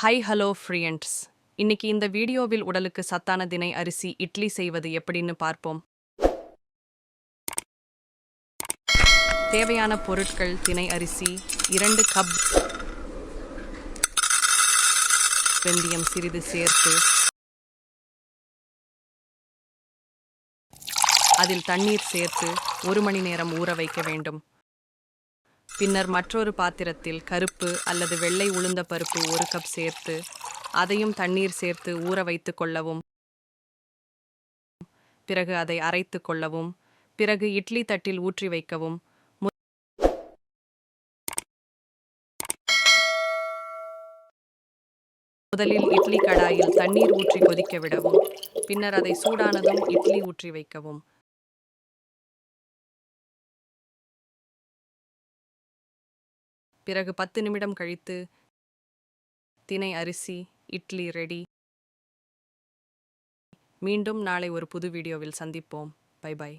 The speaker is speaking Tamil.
ஹை ஹலோ ஃப்ரியண்ட்ஸ் இன்னைக்கு இந்த வீடியோவில் உடலுக்கு சத்தான தினை அரிசி இட்லி செய்வது எப்படின்னு பார்ப்போம். தேவையான பொருட்கள் தினை அரிசி இரண்டு கப் வெந்தயம் சிறிது சேர்த்து அதில் தண்ணீர் சேர்த்து ஒரு மணி நேரம் ஊற வைக்க வேண்டும். பின்னர் மற்றொரு பாத்திரத்தில் கருப்பு அல்லது வெள்ளை உளுந்த பருப்பு ஒரு கப் சேர்த்து அதையும் தண்ணீர் சேர்த்து ஊற வைத்துக் கொள்ளவும். பிறகு அதை அரைத்து கொள்ளவும். பிறகு இட்லி தட்டில் ஊற்றி வைக்கவும். முதலில் இட்லி கடாயில் தண்ணீர் ஊற்றி கொதிக்க விடவும். பின்னர் அதை சூடானதும் இட்லி ஊற்றி வைக்கவும். பிறகு பத்து நிமிடம் கழித்து தினை அரிசி இட்லி ரெடி மீண்டும் நாளை ஒரு புது வீடியோவில் சந்திப்போம். By by